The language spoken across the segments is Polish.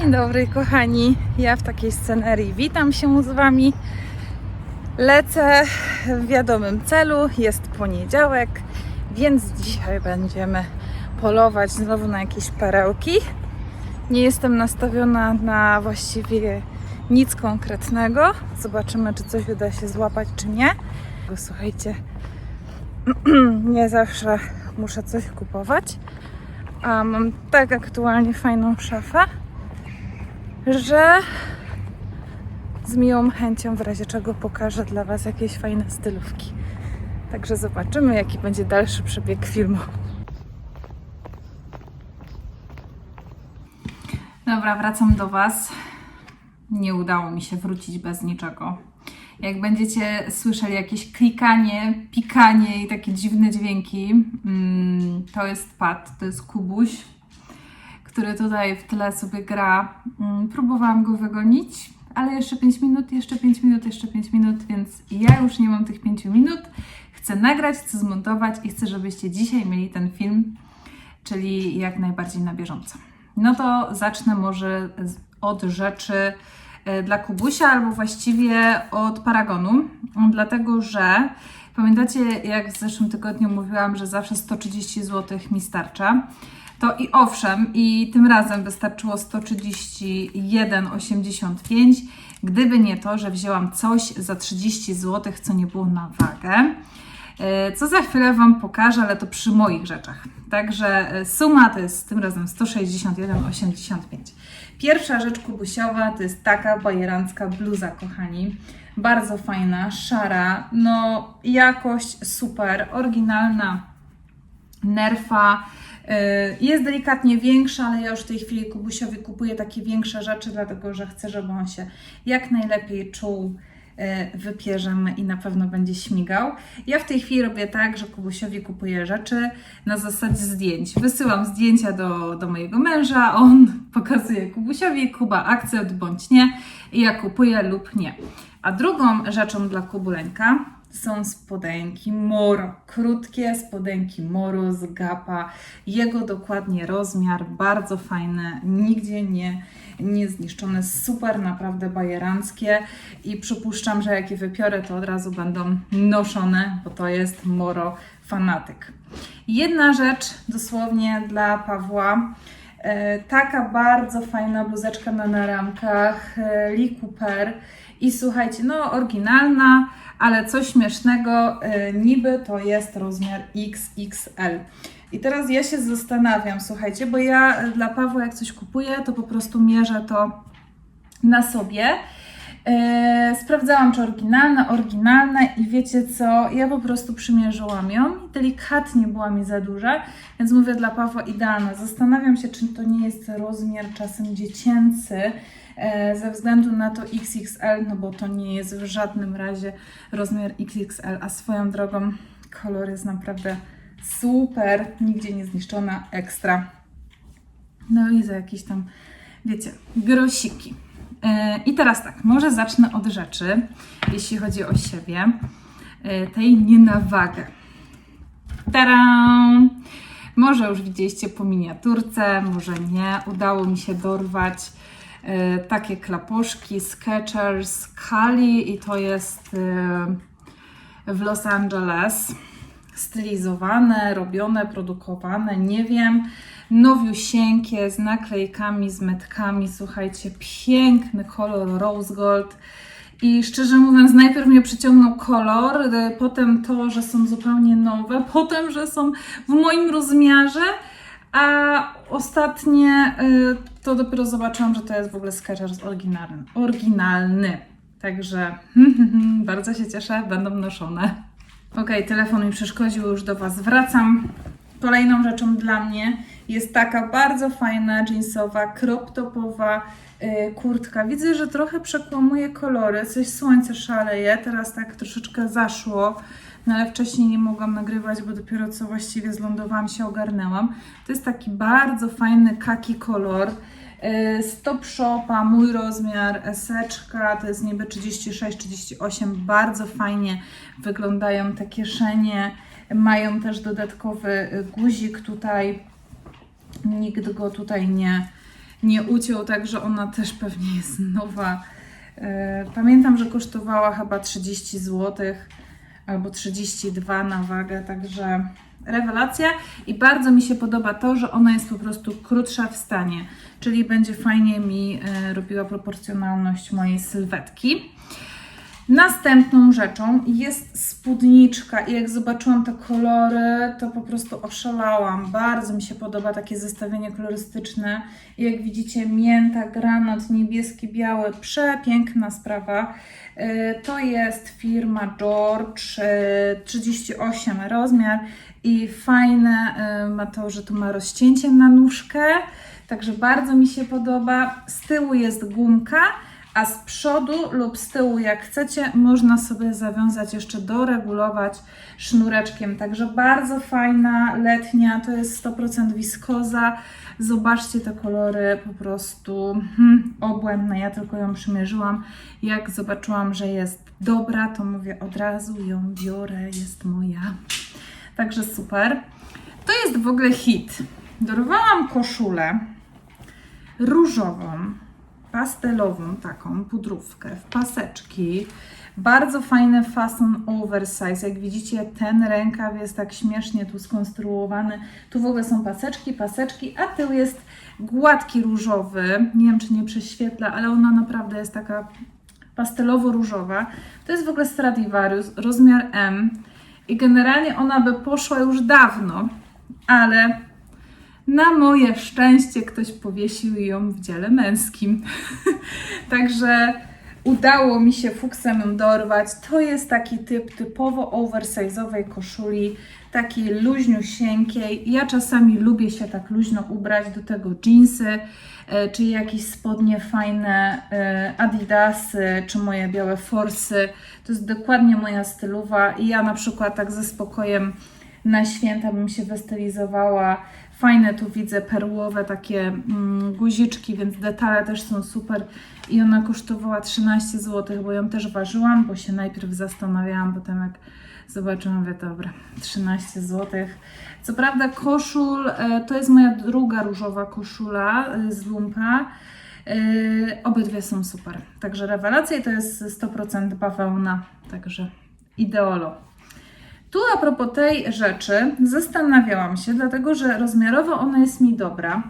Dzień dobry, kochani. Ja w takiej scenerii witam się z Wami. Lecę w wiadomym celu. Jest poniedziałek, więc dzisiaj będziemy polować znowu na jakieś perełki. Nie jestem nastawiona na właściwie nic konkretnego. Zobaczymy, czy coś uda się złapać, czy nie. Bo słuchajcie, nie zawsze muszę coś kupować. A mam tak aktualnie fajną szafę, że z miłą chęcią w razie czego pokażę dla Was jakieś fajne stylówki. Także zobaczymy, jaki będzie dalszy przebieg filmu. Dobra, wracam do Was. Nie udało mi się wrócić bez niczego. Jak będziecie słyszeli jakieś klikanie, pikanie i takie dziwne dźwięki, mm, to jest pad, to jest Kubuś, który tutaj w tle sobie gra. Mm, Próbowałam go wygonić, ale jeszcze 5 minut, jeszcze 5 minut, jeszcze 5 minut, więc ja już nie mam tych 5 minut. Chcę nagrać, chcę zmontować i chcę, żebyście dzisiaj mieli ten film, czyli jak najbardziej na bieżąco. No to zacznę może od rzeczy e, dla Kubusia, albo właściwie od Paragonu, dlatego że pamiętacie, jak w zeszłym tygodniu mówiłam, że zawsze 130 zł mi starcza. To i owszem, i tym razem wystarczyło 131,85, gdyby nie to, że wzięłam coś za 30 zł, co nie było na wagę. E, Co za chwilę Wam pokażę, ale to przy moich rzeczach. Także e, suma to jest tym razem 161,85. Pierwsza rzecz kubusiowa to jest taka bajerancka bluza, kochani. Bardzo fajna, szara, no jakość super, oryginalna, nerfa. Y, Jest delikatnie większa, ale ja już w tej chwili Kubusiowi kupuję takie większe rzeczy, dlatego że chcę, żeby on się jak najlepiej czuł y, wypierzem i na pewno będzie śmigał. Ja w tej chwili robię tak, że Kubusiowi kupuję rzeczy na zasadzie zdjęć. Wysyłam zdjęcia do, do mojego męża, on pokazuje Kubusiowi, Kuba akcept bądź nie i ja kupuję lub nie. A drugą rzeczą dla Kubuleńka są spodenki Moro. Krótkie spodenki Moro z Gapa. Jego dokładnie rozmiar, bardzo fajne, nigdzie nie, nie zniszczone, super naprawdę bajeranckie i przypuszczam, że jak je wypiorę, to od razu będą noszone, bo to jest Moro fanatyk. Jedna rzecz dosłownie dla Pawła. E, Taka bardzo fajna bluzeczka na naramkach e, Lee Cooper i słuchajcie, no oryginalna, ale coś śmiesznego, e, niby to jest rozmiar XXL. I teraz ja się zastanawiam, słuchajcie, bo ja dla Pawła jak coś kupuję, to po prostu mierzę to na sobie. E, sprawdzałam, czy oryginalne, oryginalne i wiecie co, ja po prostu przymierzyłam ją i delikatnie była mi za duża, więc mówię dla Pawła idealna. Zastanawiam się, czy to nie jest rozmiar czasem dziecięcy, e, ze względu na to XXL, no bo to nie jest w żadnym razie rozmiar XXL, a swoją drogą kolor jest naprawdę super, nigdzie nie zniszczona, ekstra. No i za jakieś tam, wiecie, grosiki. E, I teraz tak, może zacznę od rzeczy, jeśli chodzi o siebie, e, tej nie na wagę. Taram! Może już widzieliście po miniaturce, może nie. Udało mi się dorwać e, takie klaposzki Skechers Kali i to jest w Los Angeles stylizowane, robione, produkowane, nie wiem, nowiusieńkie, z naklejkami, z metkami, słuchajcie, piękny kolor rose gold. I szczerze mówiąc, najpierw mnie przyciągnął kolor, y, potem to, że są zupełnie nowe, potem, że są w moim rozmiarze, a ostatnie y, to dopiero zobaczyłam, że to jest w ogóle Skechers oryginalny. oryginalny. Także bardzo się cieszę, będą noszone. Okej, telefon mi przeszkodził, już do Was wracam. Kolejną rzeczą dla mnie jest taka bardzo fajna jeansowa, crop topowa y, kurtka. Widzę, że trochę przekłamuje kolory, coś słońce szaleje, teraz tak troszeczkę zaszło, no ale wcześniej nie mogłam nagrywać, bo dopiero co właściwie zlądowałam się, ogarnęłam. To jest taki bardzo fajny kaki kolor. Y, Z Top Shopa, mój rozmiar, eseczka, to jest niby 36-38, bardzo fajnie wyglądają te kieszenie, mają też dodatkowy y, guzik tutaj, nikt go tutaj nie, nie uciął, także ona też pewnie jest nowa. E, Pamiętam, że kosztowała chyba 30 zł albo 32 na wagę, także rewelacja i bardzo mi się podoba to, że ona jest po prostu krótsza w stanie, czyli będzie fajnie mi e, robiła proporcjonalność mojej sylwetki. Następną rzeczą jest spódniczka i jak zobaczyłam te kolory, to po prostu oszalałam. Bardzo mi się podoba takie zestawienie kolorystyczne. I jak widzicie, mięta, granat, niebieski, biały, przepiękna sprawa. Yy, To jest firma George, yy, 38 rozmiar i fajne yy, ma to, że tu ma rozcięcie na nóżkę, także bardzo mi się podoba. Z tyłu jest gumka, a z przodu lub z tyłu, jak chcecie, można sobie zawiązać jeszcze, doregulować sznureczkiem. Także bardzo fajna, letnia, to jest 100% wiskoza. Zobaczcie te kolory, po prostu hmm, obłędne. Ja tylko ją przymierzyłam. Jak zobaczyłam, że jest dobra, to mówię od razu ją biorę, jest moja. Także super. To jest w ogóle hit. Dorwałam koszulę różową, pastelową taką pudrówkę w paseczki. Bardzo fajny fason oversize. Jak widzicie, ten rękaw jest tak śmiesznie tu skonstruowany. Tu w ogóle są paseczki, paseczki, a tył jest gładki różowy. Nie wiem, czy nie prześwietla, ale ona naprawdę jest taka pastelowo-różowa. To jest w ogóle Stradivarius, rozmiar M. I generalnie ona by poszła już dawno, ale na moje szczęście ktoś powiesił ją w dziale męskim. Także udało mi się fuksem ją dorwać. To jest taki typ typowo oversize'owej koszuli, takiej luźniusieńkiej. Ja czasami lubię się tak luźno ubrać, do tego jeansy, e, czy jakieś spodnie fajne, e, adidasy, czy moje białe forsy. To jest dokładnie moja stylowa i ja na przykład tak ze spokojem na święta bym się wystylizowała. Fajne tu widzę perłowe takie mm, guziczki, więc detale też są super. I ona kosztowała 13 zł, bo ją też ważyłam, bo się najpierw zastanawiałam, potem jak zobaczyłam, mówię, dobra, 13 zł. Co prawda koszul, e, to jest moja druga różowa koszula e, z lumpa. E, Obydwie są super. Także rewelacja i to jest 100% bawełna, także ideolo. Tu a propos tej rzeczy zastanawiałam się, dlatego że rozmiarowo ona jest mi dobra.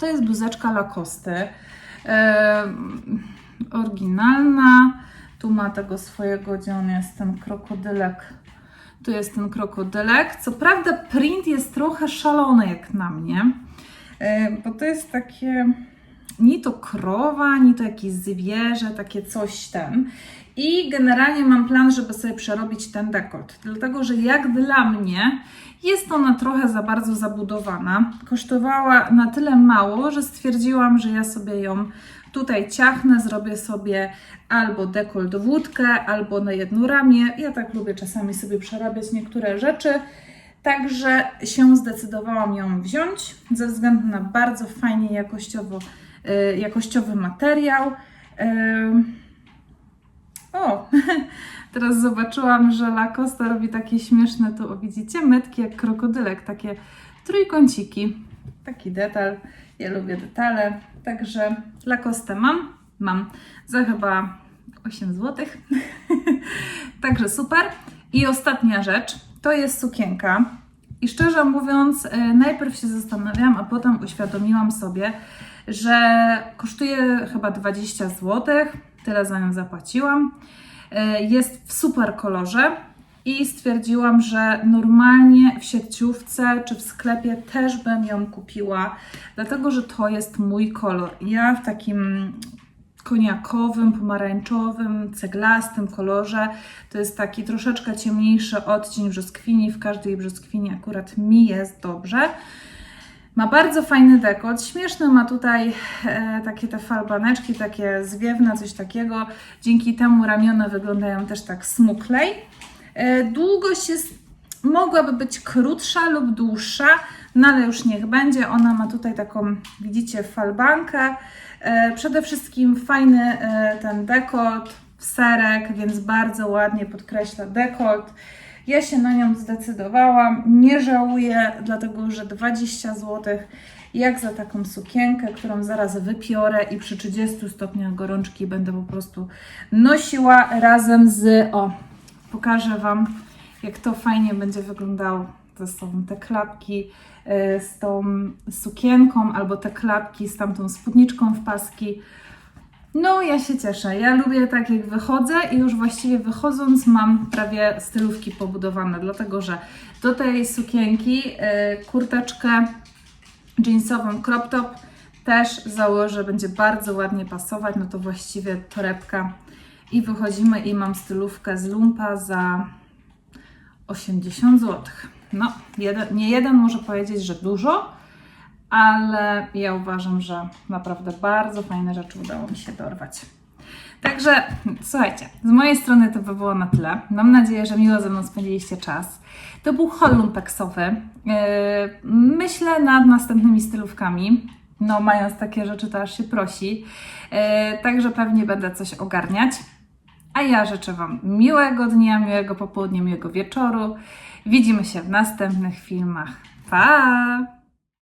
To jest bluzeczka Lacoste. Oryginalna. Tu ma tego swojego, gdzie on jest, ten krokodylek. Tu jest ten krokodylek. Co prawda print jest trochę szalony jak na mnie, bo to jest takie ni to krowa, ni to jakieś zwierzę, takie coś ten. I generalnie mam plan, żeby sobie przerobić ten dekolt, dlatego że jak dla mnie jest ona trochę za bardzo zabudowana. Kosztowała na tyle mało, że stwierdziłam, że ja sobie ją tutaj ciachnę, zrobię sobie albo dekolt wódkę, albo na jedno ramię. Ja tak lubię czasami sobie przerabiać niektóre rzeczy. Także się zdecydowałam ją wziąć ze względu na bardzo fajnie jakościowo, jakościowy materiał. Ym, o, teraz zobaczyłam, że Lacoste robi takie śmieszne, tu widzicie, metki jak krokodylek, takie trójkąciki. Taki detal, ja lubię detale, także Lacoste mam, mam za chyba 8 zł. także super. I ostatnia rzecz, to jest sukienka. I szczerze mówiąc, y, najpierw się zastanawiałam, a potem uświadomiłam sobie, że kosztuje chyba 20 zł. Tyle za nią zapłaciłam. Y, Jest w super kolorze i stwierdziłam, że normalnie w sieciówce czy w sklepie też bym ją kupiła, dlatego że to jest mój kolor. Ja w takim koniakowym, pomarańczowym, ceglastym kolorze. To jest taki troszeczkę ciemniejszy odcień brzoskwini. W każdej brzoskwini akurat mi jest dobrze. Ma bardzo fajny dekolt, śmieszny ma tutaj e, takie te falbaneczki, takie zwiewne, coś takiego. Dzięki temu ramiona wyglądają też tak smuklej. E, długość jest, mogłaby być krótsza lub dłuższa, no ale już niech będzie. Ona ma tutaj taką, widzicie, falbankę. E, przede wszystkim fajny e, ten dekolt serek, więc bardzo ładnie podkreśla dekolt. Ja się na nią zdecydowałam, nie żałuję, dlatego że 20 zł jak za taką sukienkę, którą zaraz wypiorę i przy 30 stopniach gorączki będę po prostu nosiła razem z, o, pokażę Wam, jak to fajnie będzie wyglądało. To są te klapki y, z tą sukienką, albo te klapki z tamtą spódniczką w paski. No, ja się cieszę. Ja lubię tak, jak wychodzę i już właściwie wychodząc mam prawie stylówki pobudowane, dlatego że do tej sukienki y, kurteczkę jeansową crop top też założę, będzie bardzo ładnie pasować, no to właściwie torebka i wychodzimy i mam stylówkę z lumpa za 80 zł. No, jeden, nie jeden może powiedzieć, że dużo, ale ja uważam, że naprawdę bardzo fajne rzeczy udało mi się dorwać. Także słuchajcie, z mojej strony to by było na tyle. Mam nadzieję, że miło ze mną spędziliście czas. To był haul. Yy, myślę nad następnymi stylówkami. No, mając takie rzeczy, to aż się prosi. Yy, także pewnie będę coś ogarniać. A ja życzę Wam miłego dnia, miłego popołudnia, miłego wieczoru. Widzimy się w następnych filmach. Pa!